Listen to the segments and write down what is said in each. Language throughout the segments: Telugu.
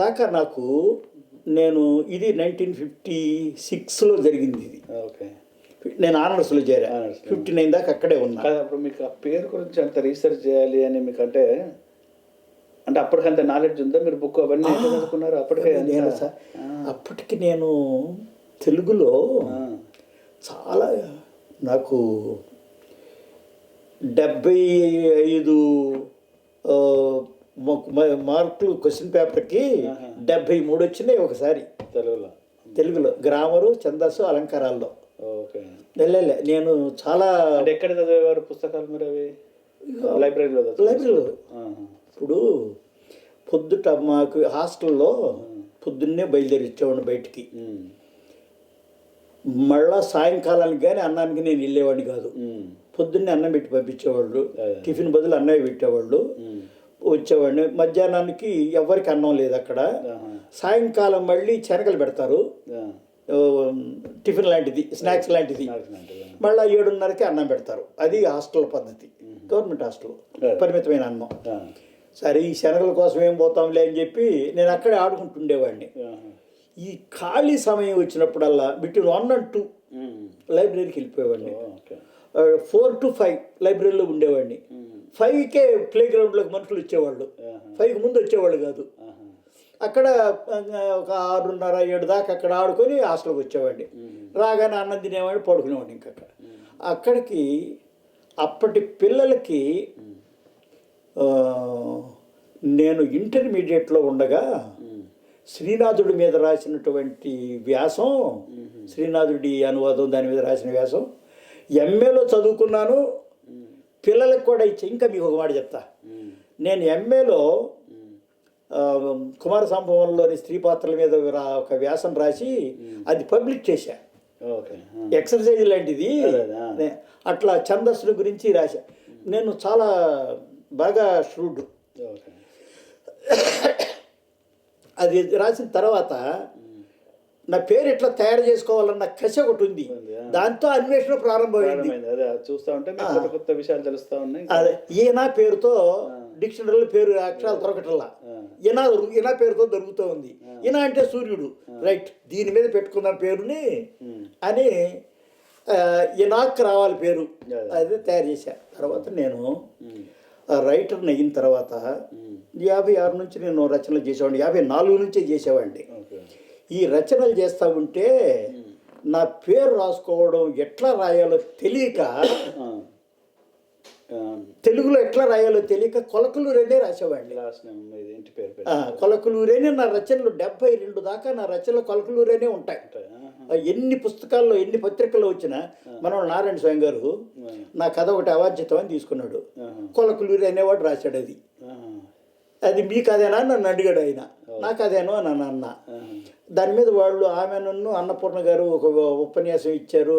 దాకా నాకు నేను ఇది నైన్టీన్ ఫిఫ్టీ సిక్స్లో జరిగింది ఇది. ఓకే. నేను ఆనర్స్లో చేరా. ఫిఫ్టీ నైన్ దాకా అక్కడే ఉన్నా. అప్పుడు మీకు ఆ పేరు గురించి అంత రీసెర్చ్ చేయాలి అని మీకు అంటే అంటే అప్పటికంత నాలెడ్జ్ ఉందా? మీరు బుక్ అవన్నీ చదువుకున్నారు? అప్పటికే నేను సార్ అప్పటికి నేను తెలుగులో చాలా నాకు డెబ్బై ఐదు మార్కులు క్వశ్చన్ పేపర్కి. డెబ్బై మూడు వచ్చినాయి ఒకసారి. తెలుగులో. తెలుగులో. గ్రామరు ఛందస్సు అలంకారాల్లో. ఓకే. వెళ్ళలే నేను చాలా ఎక్కడ చదివేవారు పుస్తకాలు మరి అవి? లైబ్రరీలో? లైబ్రరీలో. ఇప్పుడు పొద్దుట మాకు హాస్టల్లో పొద్దున్నే బయలుదేరి ఇచ్చేవాడిని బయటికి. మళ్ళా సాయంకాలానికి కానీ అన్నానికి నేను వెళ్ళేవాడిని కాదు. పొద్దున్నే అన్నం పెట్టి పంపించేవాళ్ళు. టిఫిన్ బదులు అన్నయ్య పెట్టేవాళ్ళు. వచ్చేవాడిని. మధ్యాహ్నానికి ఎవరికి అన్నం లేదు అక్కడ. సాయంకాలం మళ్ళీ శనగలు పెడతారు. టిఫిన్ లాంటిది స్నాక్స్ లాంటిది. మళ్ళీ ఏడున్నరకి అన్నం పెడతారు. అది హాస్టల్ పద్ధతి. Government hostel. పరిమితమైన అన్నం. సరే ఈ శనగల కోసం ఏం పోతాంలే అని చెప్పి నేను అక్కడే ఆడుకుంటుండేవాడిని. ఈ ఖాళీ సమయం వచ్చినప్పుడల్లా బిట్వీన్ వన్ అండ్ టూ లైబ్రరీకి వెళ్ళిపోయేవాడిని. ఫోర్ టు ఫైవ్ లైబ్రరీలో ఉండేవాడిని. ఫైవ్కే ప్లే గ్రౌండ్లోకి మనుషులు వచ్చేవాళ్ళు. ఫైవ్కి ముందు వచ్చేవాళ్ళు కాదు. అక్కడ ఒక ఆరున్నర ఏడు దాకా అక్కడ ఆడుకొని హాస్టల్కి వచ్చేవాడిని. రాగానే అన్నం తినేవాడిని పడుకునేవాడిని ఇంకా అక్కడ అక్కడికి అప్పటి పిల్లలకి నేను ఇంటర్మీడియట్లో ఉండగా శ్రీనాథుడి మీద రాసినటువంటి వ్యాసం శ్రీనాథుడి అనువాదం దాని మీద రాసిన వ్యాసం ఎంఏలో చదువుకున్నాను పిల్లలకు కూడా ఇచ్చే ఇంకా మీకు ఒక మాట చెప్తా నేను ఎంఏలో కుమార సంభవంలోని స్త్రీ పాత్రల మీద ఒక వ్యాసం రాసి అది పబ్లిక్ చేశా. ఎక్సర్సైజ్ లాంటిది. అట్లా ఛందస్సుల గురించి రాశా. నేను చాలా బాగా ష్రూడ్ ఓకే. అది రాసిన తర్వాత నా పేరు ఎట్లా తయారు చేసుకోవాలన్న కసి ఒకటి ఉంది. దాంతో అన్వేషణ ప్రారంభమైంది. అదే చూస్తా ఉంటే కొత్త కొత్త విషయాలు తెలుస్తా ఉన్నాయి. అదే ఈయన పేరుతో డిక్షనరీలో పేరు అక్షరాలు దొరకటల్లా ఈయన ఈయన పేరుతో దొరుకుతూ ఉంది. ఈయన అంటే సూర్యుడు. రైట్ దీని మీద పెట్టుకుందాం పేరుని అని ఈనాక్ రావాలి పేరు అదే. తయారు చేశా. తర్వాత నేను రైటర్ని అయిన తర్వాత యాభై ఆరు నుంచి నేను రచనలు చేసేవాడిని. యాభై నాలుగు నుంచే చేసేవాడిని. ఈ రచనలు చేస్తూ ఉంటే నా పేరు రాసుకోవడం ఎట్లా రాయాలో తెలియక తెలుగులో ఎట్లా రాయాలో తెలియక కొలకలూరేనే రాసేవాడిని. ఇంటి పేరు కొలకలూరేనే నా రచనలు డెబ్బై రెండు దాకా నా రచనలు కొలకలూరేనే ఉంటాయి. ఎన్ని పుస్తకాల్లో ఎన్ని పత్రికల్లో వచ్చినా మనం నారాయణ స్వామి గారు నా కథ ఒకటి అవాంఛితం అని తీసుకున్నాడు కొలకలూరి అనేవాడు రాశాడు అది. అది మీ కథేనా అని నన్ను అడిగాడు ఆయన. నా కథేనో అని నన్ను అన్న. దాని మీద వాళ్ళు ఆమె నన్ను అన్నపూర్ణ గారు ఒక ఉపన్యాసం ఇచ్చారు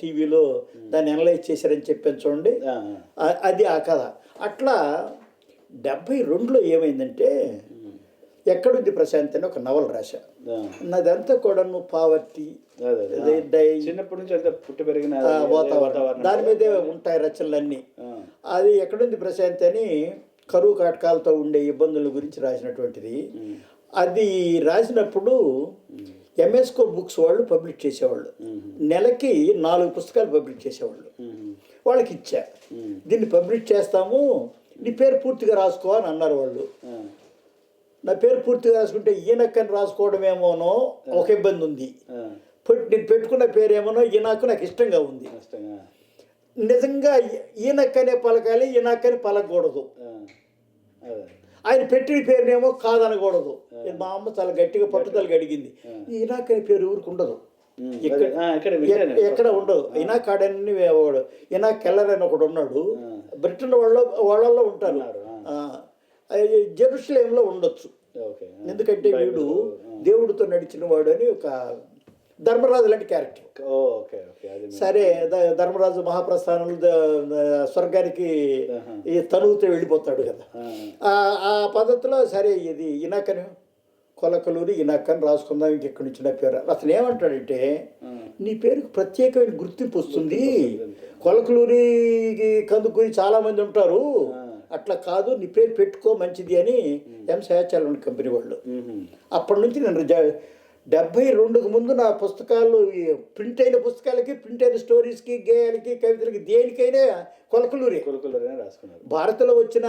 టీవీలో దాన్ని అనలైజ్ చేశారని చెప్పాను చూడండి. అది ఆ కథ. అట్లా డెబ్బై రెండులో ఏమైందంటే ఎక్కడుంది ప్రశాంత్ అని ఒక నవల రాశా. నాదంతా కూడా నువ్వు పావర్టీ చిన్నప్పటి నుంచి అంతా పుట్టి పెరిగిన వాతావరణం. దాని మీదే ఉంటాయి రచనలన్నీ. అది ఎక్కడుంది ప్రశాంత్ అని కరువు కాటకాలతో ఉండే ఇబ్బందుల గురించి రాసినటువంటిది. అది రాసినప్పుడు ఎంఎస్కో బుక్స్ వాళ్ళు పబ్లిష్ చేసేవాళ్ళు. నెలకి నాలుగు పుస్తకాలు పబ్లిష్ చేసేవాళ్ళు. వాళ్ళకి ఇచ్చా దీన్ని పబ్లిష్ చేస్తాము నీ పేరు పూర్తిగా రాసుకో అని అన్నారు వాళ్ళు. నా పేరు పూర్తిగా రాసుకుంటే ఈయనక్కని రాసుకోవడమేమోనో ఒక ఇబ్బంది ఉంది. నేను పెట్టుకున్న పేరేమోనో ఈయనకు నాకు ఇష్టంగా ఉంది. నిజంగా ఈయనక్కనే పలకాలి ఈయనక్కని పలకూడదు ఆయన పెట్టిన పేరునేమో కాదనకూడదు. మా అమ్మ చాలా గట్టిగా పట్టుదలగా అడిగింది ఈనాకని పేరు ఊరికి ఉండదు. ఎక్కడ ఉండదు. ఇనా కాడని వాడు ఇనా కెల్లర్ అని ఒకడు ఉన్నాడు. బ్రిటన్ వాళ్ళ వాళ్ళల్లో ఉంటారు. జెరూసలేంలో ఉండొచ్చు. ఎందుకంటే వీడు దేవుడితో నడిచిన వాడు అని ఒక ధర్మరాజు లాంటి క్యారెక్టర్ ఓకే సరే ధర్మరాజు ద- స్వర్గానికి. ఈ తనువుతో వెళ్ళిపోతాడు కదా. ఆ, పద్ధతిలో సరే ఇది ఇనాకని కొలకలూరి ఇనాకని రాసుకుందాం ఇంకెక్కడి నుంచి నా పేరు అతను ఏమంటాడంటే నీ పేరుకు ప్రత్యేకమైన గుర్తింపు వస్తుంది. కొలకలూరి కందుకూరి చాలా మంది ఉంటారు. అట్లా కాదు నీ పేరు పెట్టుకో మంచిది అని ఎం సహాచారం కంపెనీ వాళ్ళు. అప్పటి నుంచి నేను డెబ్బై రెండుకు ముందు నా పుస్తకాలు ప్రింట్ అయిన పుస్తకాలకి ప్రింట్ అయిన స్టోరీస్కి గేయాలకి కవితలకి దేనికైనా కొలకలూరే. కొలుకులనే రాసుకున్నారు. భారత్లో వచ్చిన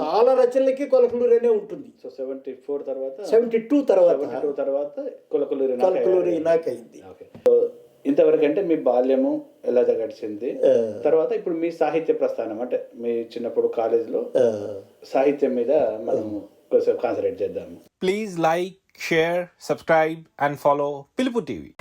చాలా రచనలకి కొలకలూరు అనే ఉంటుంది. సో సెవెంటీ ఫోర్ తర్వాత సెవెంటీ టూ తర్వాత టూ తర్వాత కొలకలూరి కొలకలూరి నాకైంది. ఓకే. సో ఇంతవరకు అంటే మీ బాల్యము ఎలా గడిచింది? తర్వాత ఇప్పుడు మీ సాహిత్య ప్రస్థానం అంటే మీ చిన్నప్పుడు కాలేజీలో సాహిత్యం మీద మనము కొంచెం కాన్సన్ట్రేట్ చేద్దాము. Please like, share, subscribe, and follow Pilipu TV.